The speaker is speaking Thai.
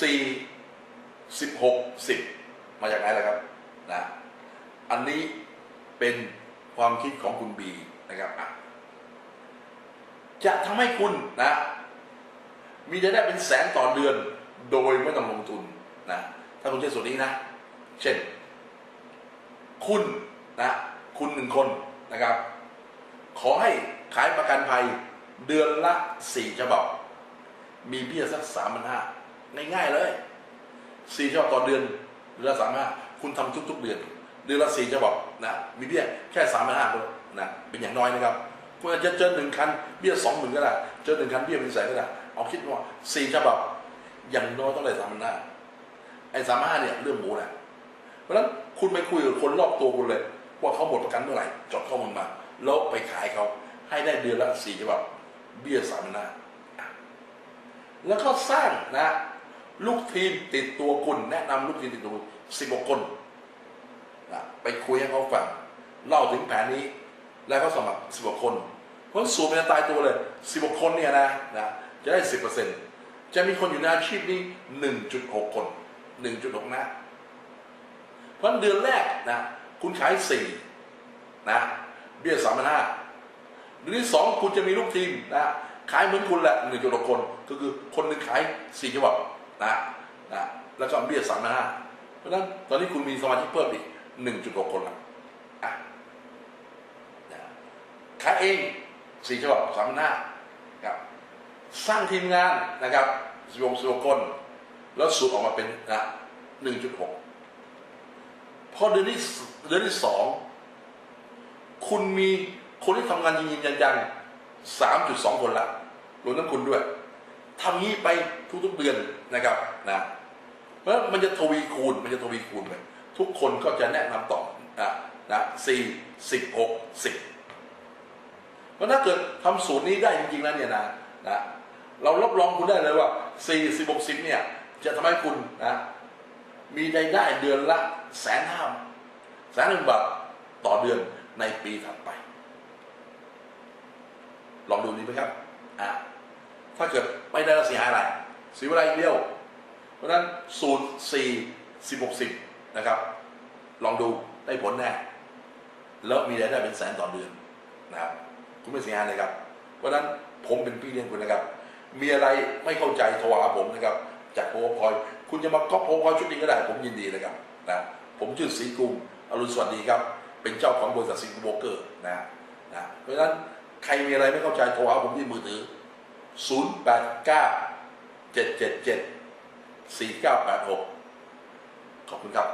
สี่สิบหกสิบมาจากไหนล่ะครับนะอันนี้เป็นความคิดของคุณบีนะครับจะทำให้คุณนะ มีรายได้เป็นแสนต่อเดือนโดยไม่ต้องลงทุนนะถ้าคุณใช้ส่วนนี้นะ เช่น คุณนะ คุณหนึ่งคนนะครับ ขอให้ขายประกันภัยเดือนละสี่ฉบับ มีเบี้ยสักสามพันห้า ง่ายๆเลยสี่ฉบับต่อเดือนเดือนละสามห้าคุณทำทุก ๆ เดือน เดือนละสี่ฉบับนะมีเบี้ยแค่สามพันห้านะเป็นอย่างน้อยนะครับคุณอาจจะเจอหนึ่งคันเบี้ยสองหมื่นก็ได้เจอหนึ่งคันเบี้ยเป็นแสนก็ได้เอาคิดว่าสี่ฉบับอย่างน้อยต้องได้สามพันห้าไอ้สามห้าเนี่ยเรื่องหมูแหละเพราะฉะนั้นคุณไปคุยกับคนรอบตัวคุณเลย ว่าเขาหมดประกันเมื่อไหร่จดข้อมูลมาแล้วไปขายเขาให้ได้เดือนละสี่ฉบับเบี้ยสามพันห้าแล้วก็สร้างนะ ลูกทีมติดตัวคุณ แนะนำลูกทีมติดตัวสิบกคนนะไปคุยให้เขาฟังเล่าถึงแผนนี้ แล้วก็สมัครสิบกคนเพราะสูตรมันตายตัวเลยสิบกคนเนี่ยนะนะจะได้สิบเปอร์เซ็นต์จะมีคนอยู่ในอาชีพนี้หนึ่งจุดหกคนหนึ่งจุดหกนะ เพราะเดือนแรกนะคุณขายสี่นะเบี้ยสามพันห้าเดือนที่สองคุณจะมีลูกทีมนะขายเหมือนคุณแหละหนึ่งจุดหกคน ก็คือคนหนึ่งขายสี่ฉบับ นะนะแล้วก็เบี้ยสามพันห้าเพราะนั้นตอนนี้คุณมีสมาชิกเพิ่มอีกหนึ่งจุดหกคนละอะนะขายเองสี่ฉบับสามพันห้าครับสร้างทีมงานนะครับสิบหกสิบหกคน แล้วสูตรออกมาเป็นนะหนึ่งจุดหกพอเดือนที่เดือนที่สองคุณมีคนที่ทำงานจริงๆจังๆสามจุดสองคนละรวมทั้งคุณด้วย ทำงี้ไปทุกๆเดือนนะครับนะเพราะมันจะทวีคูณมันจะทวีคูณไปทุกคนก็จะแนะนำต่อนะนะสี่สิบหกสิบเพราะถ้าเกิดทำสูตรนี้ได้จริงๆแล้วเนี่ยนะนะเรารับรองคุณได้เลยว่าสี่สิบหกสิบเนี่ยจะทำให้คุณนะมีรายได้เดือนละแสนห้าแสนหนึ่งบาทต่อเดือนในปีถัดไป ลองดูดีไหมครับอ่า ถ้าเกิดไม่ได้แล้วเสียหายอะไรเสียเวลาอีกเดียว เพราะฉะนั้นสูตรสี่สิบหกสิบนะครับ ลองดูได้ผลแน่แล้วมีรายได้เป็นแสนต่อเดือนนะครับคุณไม่เสียหายเลยครับ เพราะฉะนั้นผมเป็นพี่เลี้ยงคุณนะครับ มีอะไรไม่เข้าใจโทรหาผมนะครับ จากโพพอยคุณจะมาก๊อปโพพอยชุดนี้ก็ได้ ผมยินดีเลยครับนะผมชื่อศรีกรุงอรุณสวัสดีครับ เป็นเจ้าของบริษัทสิงคโปร์เกอร์นะนะเพราะฉะนั้นใครมีอะไรไม่เข้าใจโทรหาผมที่มือถือ 0897774986 ขอบคุณครับ